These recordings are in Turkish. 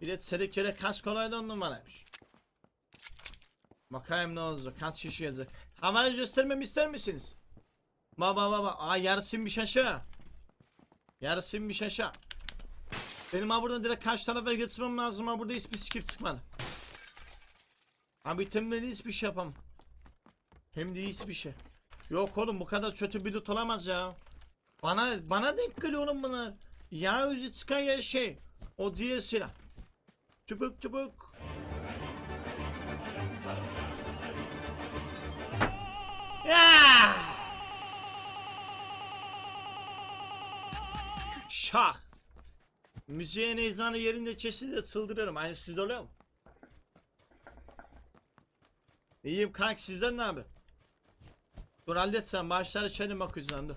Bir de sedekere kaç kolaydı on numaraymış. Bakayım ne olacak. Kaç kişi gelecek. Havayı göstermemi ister misiniz? Baba baba. Aa yarısın bir şaşa. Yarısın bir şaşa. Benim ha buradan direkt kaç tarafa geçmem lazım ha burada hiçbir skip çıkmadı. Abi itemleri hiçbir şey yapamam. Hem de hiçbir şey. Yok oğlum bu kadar kötü bir loot olamaz ya. Bana bana denk geliyor oğlum bunlar. Ya yüzü çıkan ya şey. O diğer silah. Çubuk çubuk. Ya! Şah. Müziğin ezanı yerinde kesinlikle çıldırıyorum. Aynı sizde oluyor mu? İyiyim kanka sizden ne abi? Dur hallet sen başları çelim okuyacağım dur.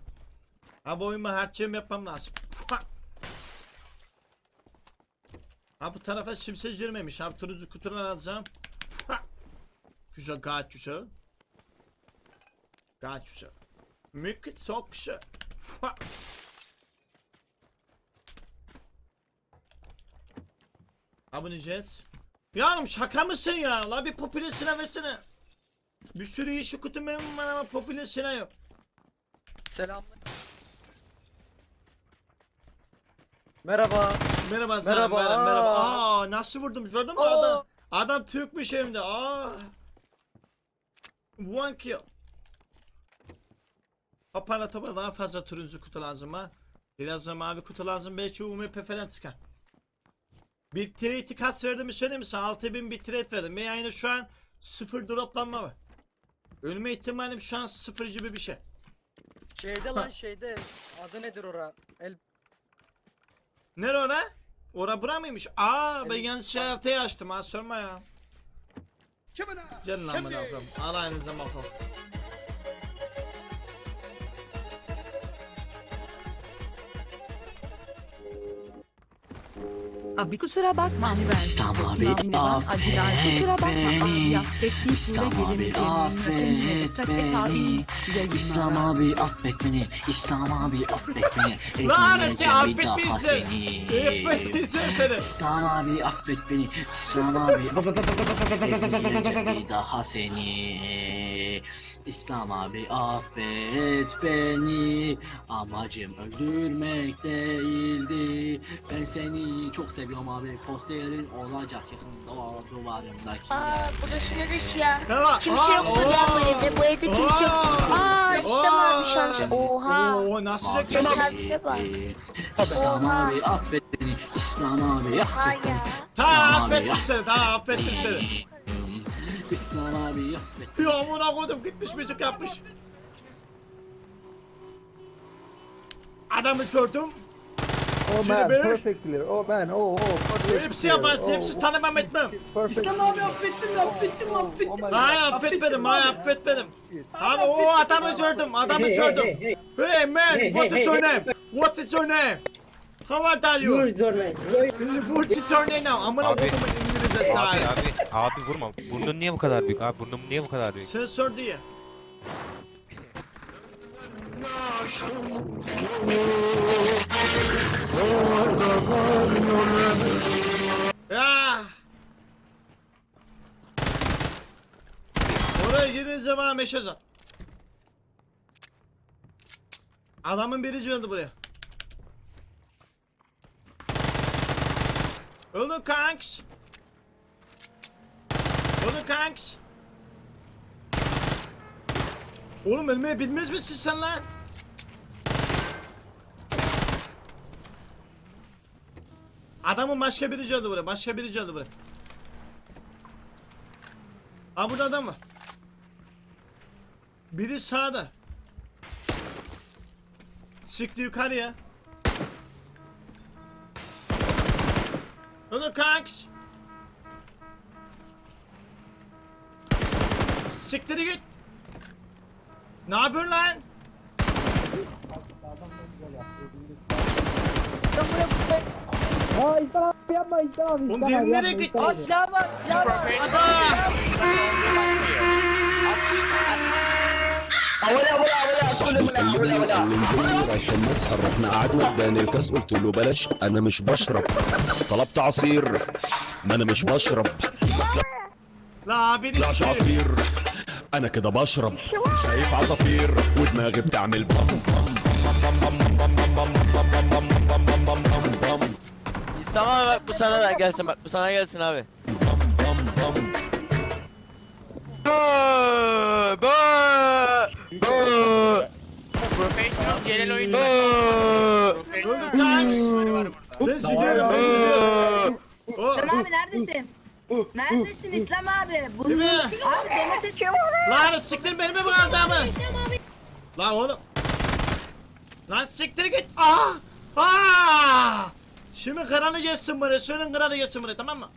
Ha bu oyunu harçlığım yapmam lazım. Fuck. Ha bu tarafa kimse girmemiş. Ha turuncu kutudan alacağım. Güzel gayet güzel. Gayet güzel. Mükemmel çok güzel. Aboneceğiz. Ya oğlum şaka mısın ya? La bir popüler silah versene. Bir sürü iyi şu kutu memnun var ama popüler silah yok. Selam. Merhaba. Merhaba sana, Merhaba. merhaba. merhaba. Aa nasıl vurdum gördün mü Aa. adam? Adam Türkmüş hem de. Aa. One kill. Hoparla topa daha fazla turuncu kutu lazım ha. Biraz da mavi kutu lazım. Belki UMP falan çıkar. Bir trade'i kaç verdiğimi söyleyeyim mi sana? 6000 bir trade verdim. Ve yani şu an sıfır droplanma var. Ölme ihtimalim şu an sıfır gibi bir şey. Şeyde lan şeyde. Adı nedir ora? El Nere ora? Ora bura mıymış? Aa ben Evet. yanlış şey haritayı açtım ha sorma ya. Gelin lan bana bakalım. Al aynınıza bakalım. Abi kusura bakma hani ben İslam çok abi, affet kusura bakma beni. abi affet sure abi, affet beni. İslam abi affet beni. İslam abi affet beni. Lanesi affetmeyeceğim. seni. Affetmeyeceğim seni. İslam abi affet beni. İslam abi ezmeyeceğim bir daha seni. İslam abi affet beni. Amacım öldürmek değildi. Ben seni çok seviyorum abi. Posterin olacak yakında o duvarımdaki. Aa burası neresi ya? Tamam. Kimse Aa, yok mu ya bu evde? Bu evde kimse yok. Oo. Aa işte mavi şansı. Oha. Oo nasıl Mavi reklam? Tesadüfe bak. İslam Oha. abi affet beni. İslam abi Oha affet beni. ya. Ha affettim seni. Ha affettim seni. İslam abi affet. Ya amına koydum gitmiş müzik yapmış. Adamı gördüm. Oh Şimdi man, böyle- perfect clear. Oh man, oh oh. perfect Hepsi clear. yabancı. Oh, Hepsi tanımam etmem. perfect İslam abi affettim affettim affettim. Oh Hayır affetmedim. Hayır affetmedim. Abi o adamı gördüm. Adamı gördüm. Hey man, what is your name? What is your name? How old are you? What is your name now? Amına Abi. kodumun İngilizce Abi sahip. abi abi vurma. Burnun niye bu kadar büyük abi? Burnun niye bu kadar büyük? Sensör diye. Ya. Oraya girin zaman meşazat. Adamın biri öldü buraya. Öldü kanks. Öldü kanks. Oğlum ölmeyi bilmez misin sen lan? Adamın başka biri geldi buraya. Başka biri geldi buraya. Aa burada adam var. Biri sağda. Çıktı yukarıya. Dur kanks. Siktir git. Ne yapıyorsun lan? Aa İhsan abi yapma İhsan abi. Oğlum İhsan abi, nereye yapma, gitti? İhsan abi. silah var silah عشان نسهر رحنا قعدنا اداني الكاس قلت له بلاش أنا مش بشرب طلبت عصير ما أنا مش بشرب La. عصير أنا كده بشرب شايف عصافير ودماغي بتعمل بام İslam abi bak bu sana da gelsin bak bu sana gelsin abi. Bö, bö, bö, Professional Celal oyuncu. Oh, İslam abi neredesin? Neredesin İslam abi? Bunu... Değil mi? Abi domates Lan siktir beni mi bu adamı? Lan oğlum. Lan siktir git. Aa! Aa! Şimdi kralı gelsin buraya. Söyleyin kralı gelsin buraya tamam mı?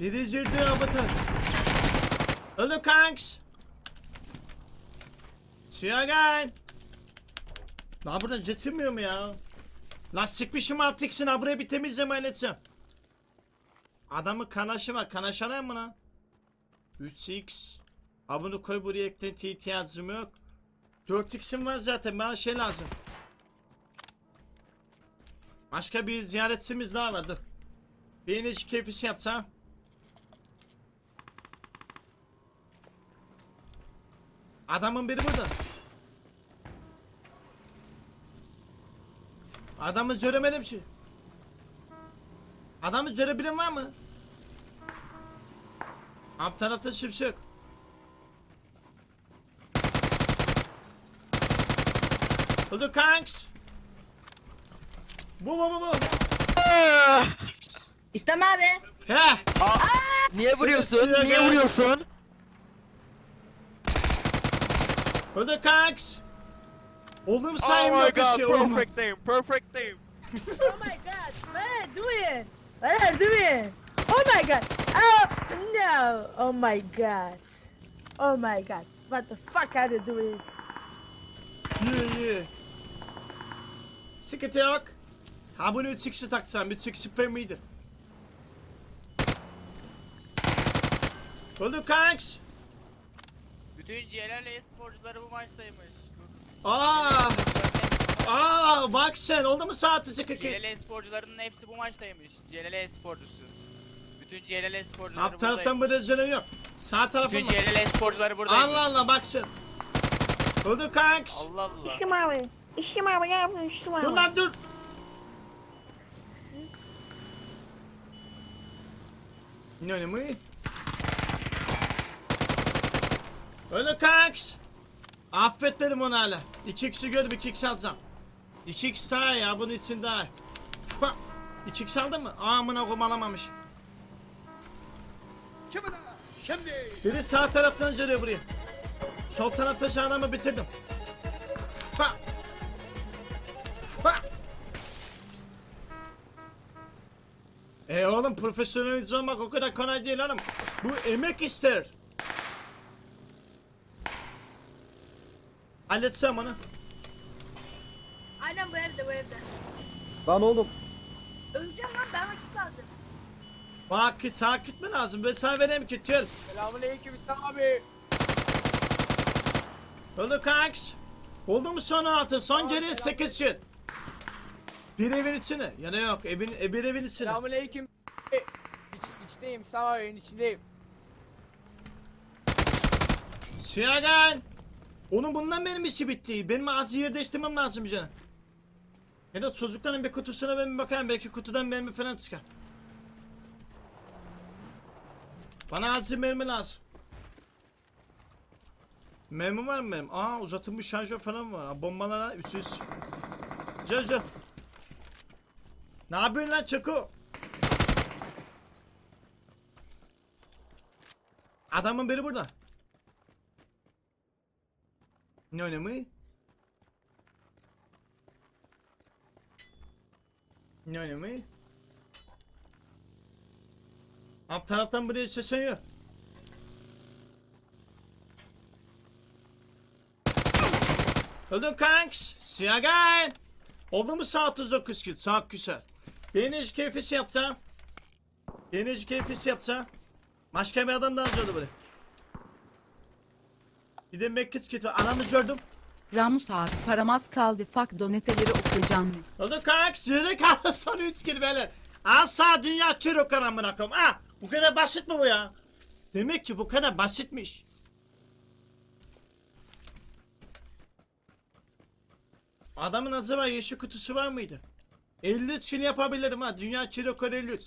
Biri zirdi abatı. Öldü kanks. Suya gel. Lan buradan getirmiyor mu ya? Lan sıkmışım artıksın ha buraya bir temizleme halledeceğim. Adamın kanaşı var. Kanaşana mı lan? 3x. Ha bunu koy buraya eklenti ihtiyacım yok. 4x'im var zaten bana şey lazım. Başka bir ziyaretçimiz daha var dur. Bir enerji keyfisi yapsam. Adamın biri burada. Adamı göremedim ki. Adamı görebilen var mı? Alt tarafta şimşek. Öldü kanks. Bu bu bu bu. İslam abi. He. Niye vuruyorsun? Niye vuruyorsun? Öldü kanks. Oğlum Oh sayım my yok bir god, şey oğlum. perfect team, perfect team. Oh my god. What are you doing? What are you doing? Oh my god. Oh no. Oh my god. Oh my god. What the fuck are you doing? Ye ye. Sıkıntı yok. Ha bunu 3 kişi taksan 3 kişi pay mıydı? Öldü kanks. Bütün Celal e-sporcuları bu maçtaymış. Aa. Aa bak sen oldu mu saat 42? Celal e-sporcularının hepsi bu maçtaymış. Celal e-sporcusu. Bütün Celal e-sporcuları Alt taraftan buradaymış. böyle canım yok. Sağ tarafım Bütün var. Celal e-sporcuları buradaymış. Allah Allah bak sen. Öldü kanks. Allah Allah. İşim abi. İşim abi ne yapıyorsun işim Dur lan dur. Ne önemi? Öyle kanks. Affet dedim onu hala. 2 kişi gördüm 2 kişi alacağım. 2 kişi daha ya bunun için daha. 2 kişi aldın mı? Amına koyayım alamamış. Biri sağ taraftan geliyor buraya. Sol tarafta şu adamı bitirdim. Ha. Ha. E oğlum profesyonel olmak o kadar kolay değil hanım. Bu emek ister. Halletsem onu. Aynen bu evde bu evde. Lan oğlum. Öleceğim lan ben vakit lazım. Bak ki sağa gitme lazım. Ben sana vereyim ki gel. Selamünaleyküm İslam abi. Oldu kanks. Oldu mu son altı? Son geriye 8 şut. Bir evin içine. Ya ne yok evin e, bir evin içine. Selamünaleyküm. İç, içteyim İslam abinin içindeyim. Siyagan. Onun bundan benim işi bitti. Benim acil yer değiştirmem lazım canım. Ya da çocukların bir kutusuna ben bir bakayım. Belki kutudan mermi falan çıkar. Bana acil mermi lazım. Mermi var mı benim? Aa uzatılmış şarjör falan var. Bombalara 300. Gel gel. Ne yapıyorsun lan Çako? Adamın biri burada. Ne önemi? Ne önemi? Alt taraftan buraya sesleniyor. Öldün kanks. Siyah. Oldu mu saat 39 gün? Saat güzel. Enerji keyfisi yapsa. Enerji keyfisi yapsa. Başka bir adam daha alıyordu böyle. Bir de Mekkit kit var. Anamı gördüm. Ramus abi paramaz kaldı. Fuck doneteleri okuyacağım. Oldu kanka zırhı kaldı son 3 kill beyler. Al sağ dünya çürük amına koyayım. Ha bu kadar basit mi bu ya? Demek ki bu kadar basitmiş. Adamın acaba yeşil kutusu var mıydı? 53 için yapabilirim ha. Dünya çürük 53.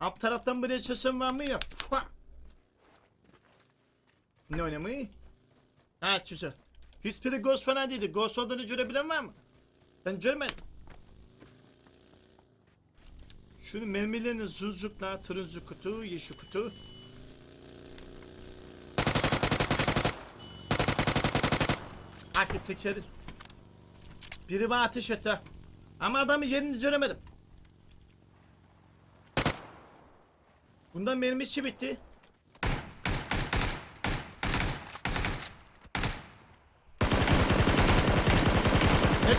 Alt taraftan buraya çesem var mı yok. Ne oynamayı? Ha güzel. Hiçbiri Ghost falan değildi. Ghost olduğunu görebilen var mı? Ben görmedim. Şunu mermilerini zuzukla, turuncu kutu, yeşil kutu. Akı tekeri. Biri bana ateş etti. Ama adamı yerini göremedim. Bundan mermisi bitti.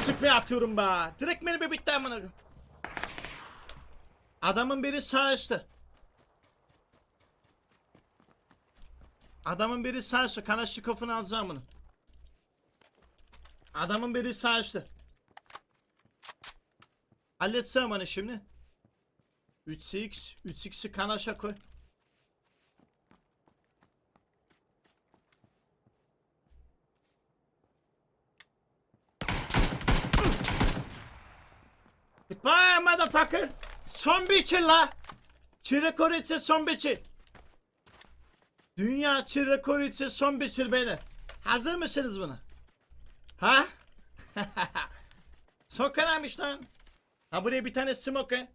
Sprey atıyorum be. Direkt mermi bitti amına. Adamın biri sağ üstte. Adamın biri sağ üstte. Kanaşçıkov'unu alacağım bunu. Adamın biri sağ üstte. Halletsem onu şimdi. 3x, 3x'i kanaşa koy. Goodbye motherfucker. Son bir kill la. Çi rekoru ise son kill. Dünya çi rekoru ise son kill beyler. Hazır mısınız buna? Ha? Önemliymiş lan. Ha buraya bir tane smoke.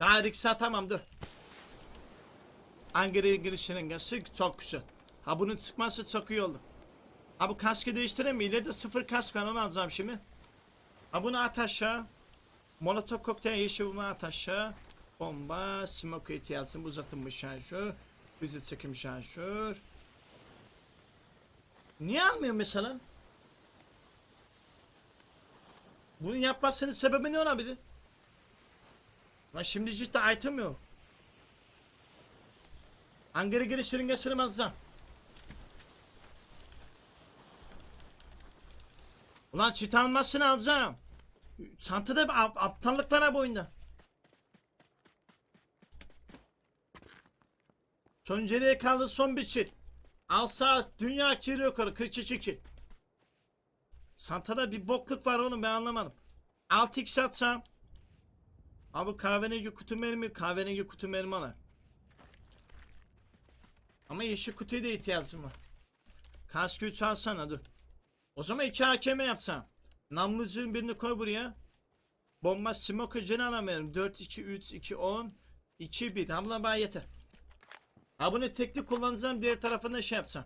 Daha risk atamam dur. Angry girişinin gelse çok güzel. Ha bunun çıkması çok iyi oldu. Ha bu kaskı değiştireyim mi? İleride sıfır kask var onu alacağım şimdi. Ha bunu at aşağı. Molotov kokteyl yeşil bunu at aşağı. Bomba, smoke ihtiyacım uzatılmış şarjör. Hızlı çekim şarjör. Niye almıyor mesela? Bunu yapmasının sebebi ne olabilir? Lan şimdi ciddi item yok. Angara geri şırınga sırmazdan. Ulan çit almasını alacağım. Çantada bir ap- aptallık var ha bu oyunda. Son kaldı son bir çit. Al saat dünya kiri yukarı 42 kil. Santada bir bokluk var oğlum ben anlamadım. 6x atsam. Abi kahverengi kutu mermi kahverengi kutu mermi ona. Ama yeşil kutuya da ihtiyacım var. Kask güç alsana dur. O zaman iki AKM yapsam. Namlucunun birini koy buraya. Bomba smoke ucunu alamıyorum. 4, 2, 3, 2, 10, 2, 1. Hamla bana yeter. Ha bunu tekli kullanacağım diğer tarafında şey yapsam.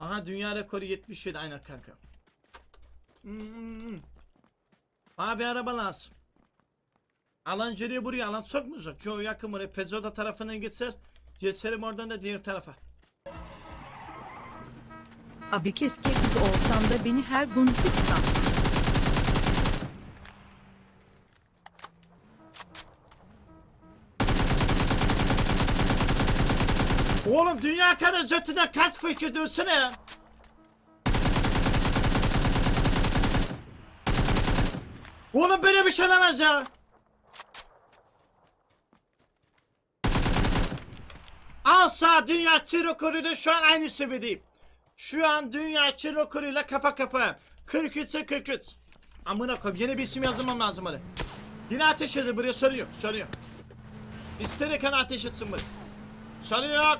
Aha dünya rekoru 77 aynen kanka. Hmm. Bir araba lazım. Alan geriye buraya alan uzak? Çok yakın buraya. Pezoda tarafına geçer. Geçerim oradan da diğer tarafa. Abi keşke kız olsam da beni her gün sıksan. Oğlum dünya kadar götünden kaç fikir dönsene. Oğlum böyle bir şey olamaz ya. Al sağ dünya rekoruyla şu an aynı seviyedeyim. Şu an dünya rekoruyla kafa kafa. 43 ise 43. Amına koyayım yeni bir isim yazmam lazım hadi. Yine ateş ediyor buraya soruyor soruyor. İsterek ateş etsin buraya. Soruyor.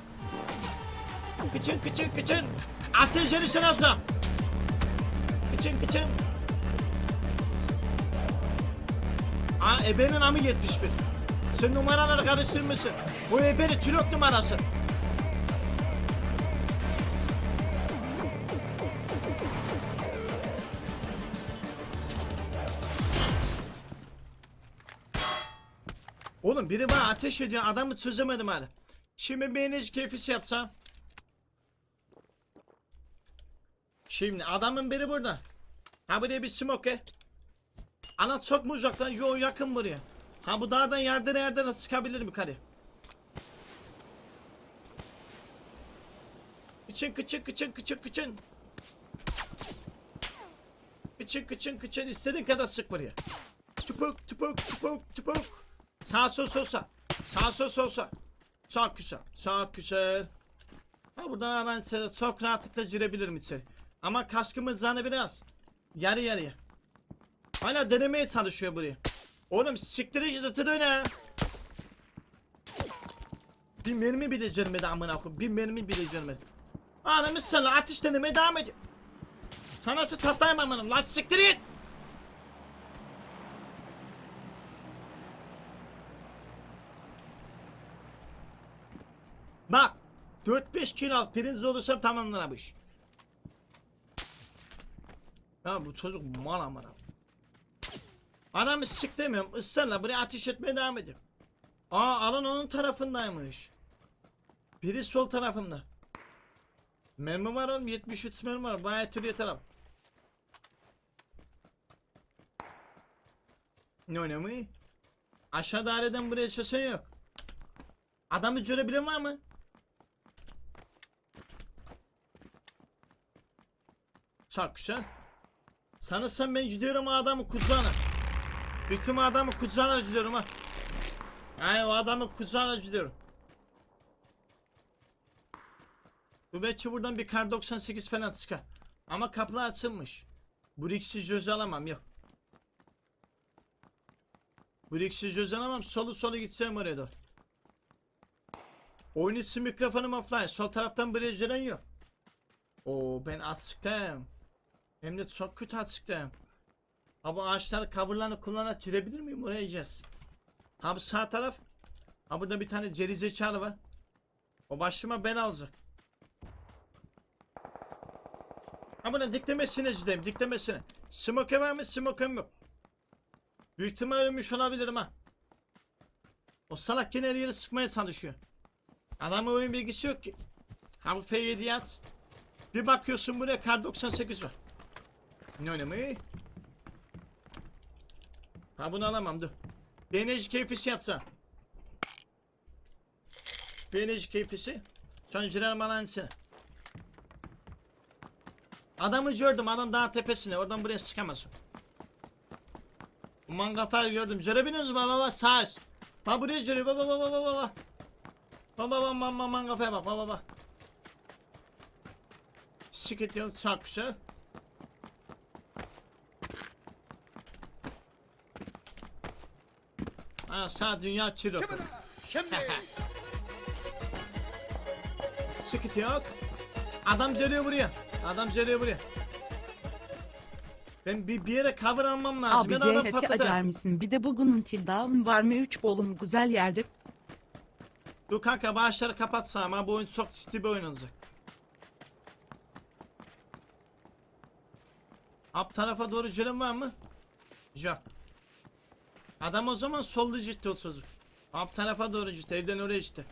Kıçın kıçın kıçın. Ateş yarışını alacağım. Kıçın kıçın. Aa ebenin amı 71. Sen numaraları karıştırmışsın. Bu ebeni çilok numarası. Oğlum biri bana ateş ediyor adamı çözemedim hala. Şimdi enerji keyfisi yapsam. Şimdi adamın biri burada. Ha buraya bir smoke. Ana çok mu uzak lan? Yo yakın buraya. Ha bu dağdan yerden yerden çıkabilir mi kare? Kıçın kıçın kıçın kıçın kıçın. Kıçın kıçın kıçın istediğin kadar sık buraya. Tupuk tupuk tupuk tupuk. Sağ sol sol sağ. Sağ sol sol sağ. Çok güzel. Çok güzel. Ha buradan içeri çok rahatlıkla girebilirim içeri. Ama kaskımın zanı biraz. Yarı yarıya. Hala denemeye çalışıyor burayı. Oğlum siktire gidin öne. Bir mermi bile görmedi amına koyayım. Bir mermi bile görmedi. Anamı sana ateş denemeye devam ediyor. Sana nasıl tatlayım amınım. Lan siktir git. Bak 4-5 kilo pirinç olursam iş. Ya bu çocuk mal amına. Adamı sik demiyorum ısrarla buraya ateş etmeye devam ediyor. Aa alan onun tarafındaymış. Biri sol tarafında. Mermi var oğlum 73 mermi var bayağı tür yeter. Ne oynamayı? Aşağı daireden buraya çesen yok. Adamı görebilen var mı? Çok güzel. Sanırsam ben gidiyorum adamı kucağına. Bütün adamı kucağına gidiyorum ha. Yani o adamı kucağına gidiyorum. Belki buradan bir kar 98 falan çıkar. Ama kapılar açılmış. Bu ikisi göz alamam yok. Bu ikisi göz alamam solu solu gitsem oraya doğru. Oyun içi mikrofonum offline. Sol taraftan buraya gelen yok. Oo ben açıktayım. Hem de çok kötü açıktayım. Ha bu ağaçları coverlarını kullanarak girebilir miyim? Oraya gideceğiz. Ha bu sağ taraf. Ha burada bir tane geri zekalı var. O başıma ben alacak. Ha buna diklemesine gideyim diklemesine. Smoke var mı? Smoke'um yok. Büyük ihtimal ölmüş olabilirim ha. O salak yine her yeri sıkmaya çalışıyor. Adamın oyun bilgisi yok ki. Ha bu F7'yi at. Bir bakıyorsun buraya kar 98 var. Ne oynamayı? Ha bunu alamam dur. Enerji keyfisi yapsam. Bir enerji keyfisi. Son jiral malansını. Adamı gördüm adam dağ tepesine oradan buraya sıkamaz. Mangafayı gördüm. Görebiliyor musun baba baba sağ üst. Bak buraya görüyor baba baba baba baba. Baba baba mama mangafaya bak baba baba. Sikit yok çok güzel. Ha sağ dünya çiro. Sikit yok. Adam geliyor buraya. Adam geliyor buraya. Ben bir, bir yere cover almam lazım. Abi ben adam CHT patladı. acar mısın? Bir de bugünün tilda var mı? Üç bolum güzel yerde. Dur kanka bağışları kapatsam ha bu oyun çok ciddi bir oyun olacak. Up tarafa doğru gelen var mı? Yok. Adam o zaman solda ciddi o çocuk. Up tarafa doğru ciddi evden oraya ciddi.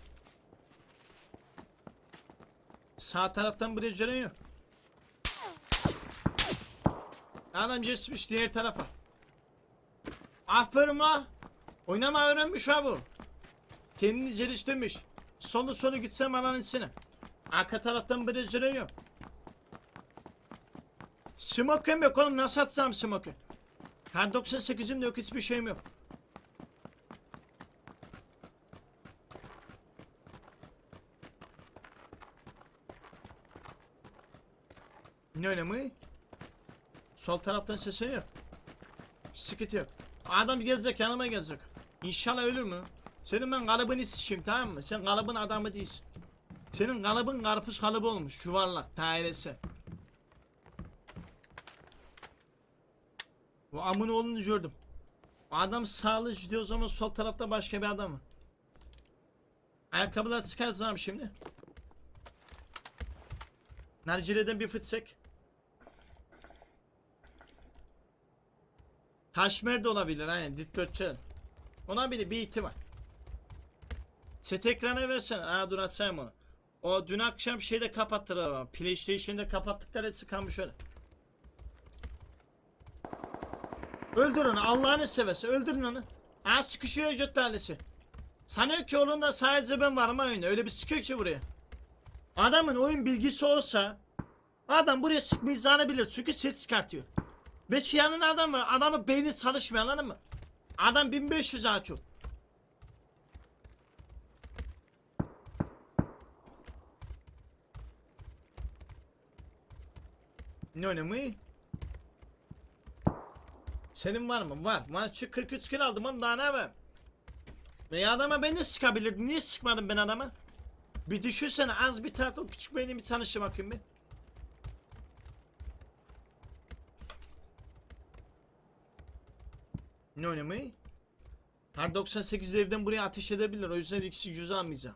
Sağ taraftan buraya gelen yok. Adam geçmiş diğer tarafa. Aferin la. Oynama öğrenmiş ha bu. Kendini geliştirmiş. Sonu sonu gitsem ananın içine. Arka taraftan bir rezile yok. Smoke'um yok oğlum nasıl atsam smoke'u? Her 98'im de yok hiçbir şeyim yok. Ne önemi? Sol taraftan sesi yok. Sıkıntı yok. Adam gelecek yanıma gelecek. İnşallah ölür mü? Senin ben kalıbını sikeyim tamam mı? Sen kalıbın adamı değilsin. Senin kalıbın karpuz kalıbı olmuş. Yuvarlak dairesi. Bu amın oğlunu gördüm. Adam sağlı gidiyor zaman sol tarafta başka bir adam var. Ayakkabılar çıkartacağım şimdi. Narcile'den bir fıtsek. Taşmer de olabilir aynen dikdörtçel. Ona bir bir ihtimal. Set ekrana versene. Aa dur açayım onu. O dün akşam şeyde kapattılar ama. PlayStation'da kapattıkları hepsi kalmış öyle. Öldür onu Allah'ını seversen öldürün onu. Aa sıkışıyor göt tanesi. Sanıyor ki oğlunda sadece ben varım ha oyunda. Öyle bir sıkıyor ki buraya. Adamın oyun bilgisi olsa adam buraya sıkmayacağını bilir çünkü ses çıkartıyor. Ve yanında adam var. Adamın beyni çalışmıyor anladın mı? Adam 1500 açıyor. Ne önemi? Senin var mı? Var. Var. Şu 43 kilo aldım oğlum daha ne yapayım? Ve adama ben de sıkabilirdim. Niye sıkmadım ben adama? Bir düşünsene az bir o küçük beyni bir tanıştır bakayım bir. Ne oynamayı? Her 98 evden buraya ateş edebilir. O yüzden ikisi yüze almayacağım.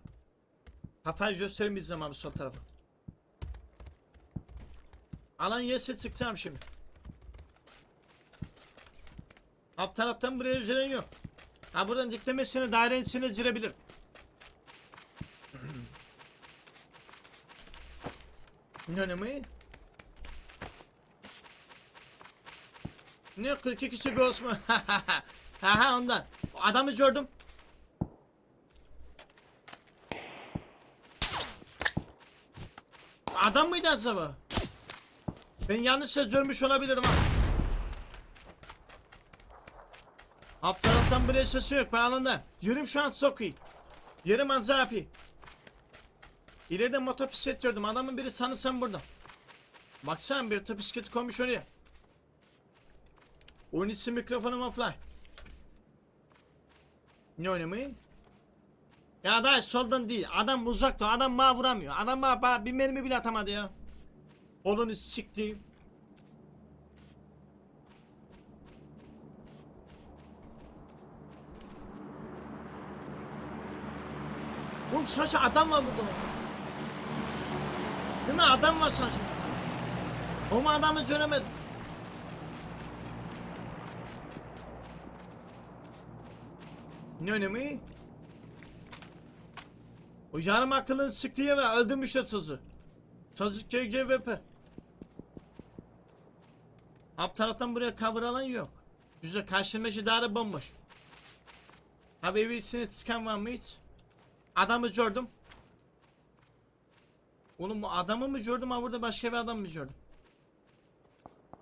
Kafayı göstermeyeceğim abi sol tarafa. Alan yese çıkacağım şimdi. Alt taraftan buraya üzeren yok. Ha buradan diklemesine dairenin içine girebilir. ne önemi? Ne 42 kişi ghost mu? Haha ondan. Adamı gördüm. Adam mıydı acaba? Ben yanlış görmüş olabilirim ha. Alt taraftan buraya sesi yok ben alında. Yerim şu an çok iyi. Yerim azapi. İleride motosiklet gördüm. Adamın biri sanırsam burada. Baksana bir otobisikleti koymuş oraya. Oyun için mikrofonuma fly. Ne oynamayı? Ya da soldan değil. Adam uzakta. Adam bana vuramıyor. Adam bana, bana bir mermi bile atamadı ya. Kolunu sikti. Oğlum Saşa adam var burada. Değil mi? Adam var Saşa. Ama adamı göremedim. Ne önemi? O yarım akıllını sıktığı yer öldürmüş o sözü. Çocuk GGVP. Alt taraftan buraya cover alan yok. Güzel karşılamış daire bomboş. Abi evi içine çıkan var mı hiç? Adamı gördüm. Oğlum bu adamı mı gördüm ha burada başka bir adam mı gördüm?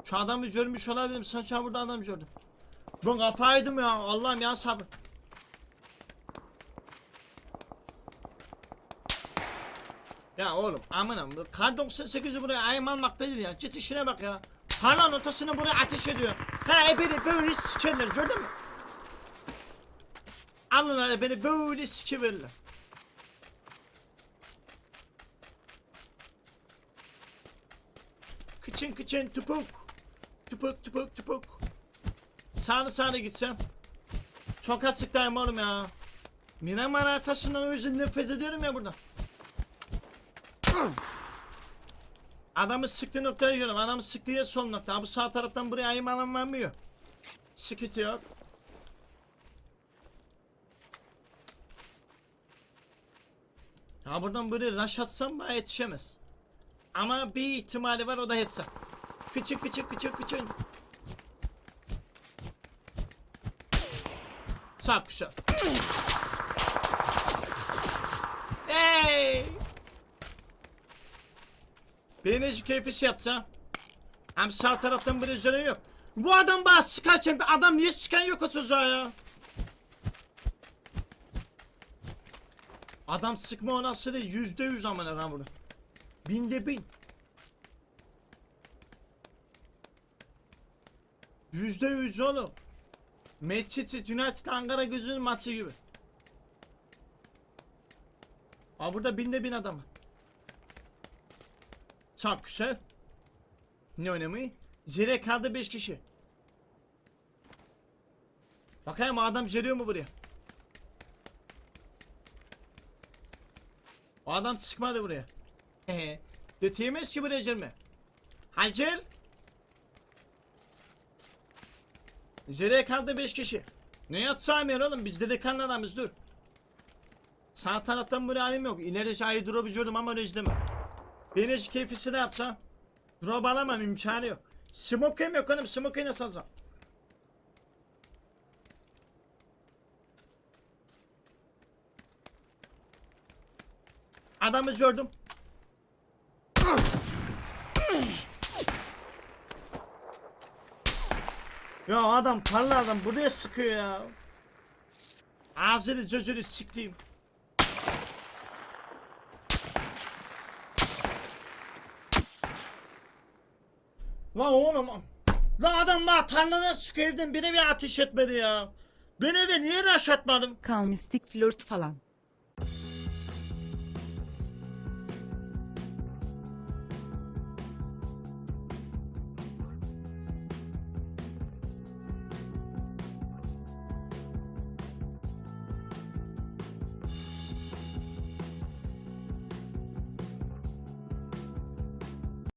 Şu adamı görmüş olabilirim. Sanki burada adam gördüm. Ben kafaydım ya. Allah'ım ya sabır. Ya oğlum amanım kar 98'i buraya ayım almak değil ya. Git işine bak ya. Parlan ortasını buraya ateş ediyor. Ha e beni böyle sikerler gördün mü? Alın hele beni böyle sikiverirler. Kıçın kıçın tupuk. Tupuk tupuk tupuk. Sağını sağını gitsem. Çok açıktayım oğlum ya. Miramar Artası'ndan o yüzden nefret ediyorum ya buradan. Adamı sıktığı noktaya görüyorum. Adamı sıktığı yer sol nokta. Bu sağ taraftan buraya ayım alan vermiyor. Sıkıntı yok. Ya buradan böyle rush atsam bana yetişemez. Ama bir ihtimali var o da yetse. Kıçın kıçın kıçın kıçın. Sağ kuşa. Hey! Bir enerji keyfisi yapsa. Hem sağ taraftan üzere yok. Bu adam bana sıkarken bir adam niye sıkan yok o çocuğa ya? Adam sıkma olasılığı yüzde yüz amına lan bunu. Binde bin. Yüzde yüz oğlum. Manchester United Ankara gözünün maçı gibi. Aa burada binde bin adam. var. Çok güzel. Ne oynamayı? Zire kaldı 5 kişi. Bakayım adam geliyor mu buraya? O adam çıkmadı buraya. Götüremez ki buraya gelme. Hacer. Zire kaldı 5 kişi. Ne yatsam yer oğlum biz delikanlı adamız dur. Sağ taraftan buraya halim yok. İleride şahi drop'u gördüm ama öyle izleme. Birleşik keyfisi de yapsam. Drop alamam imkanı yok. Smoke'e yok hanım? Smoke'e nasıl alacağım? Adamı gördüm. ya adam tarla adam buraya sıkıyor ya. Ağzını cözünü siktiğim. Lan oğlum. Lan adam bana tarlana sıkıyor evden biri bir ateş etmedi ya. Ben eve niye rush atmadım? Kalmistik flört falan.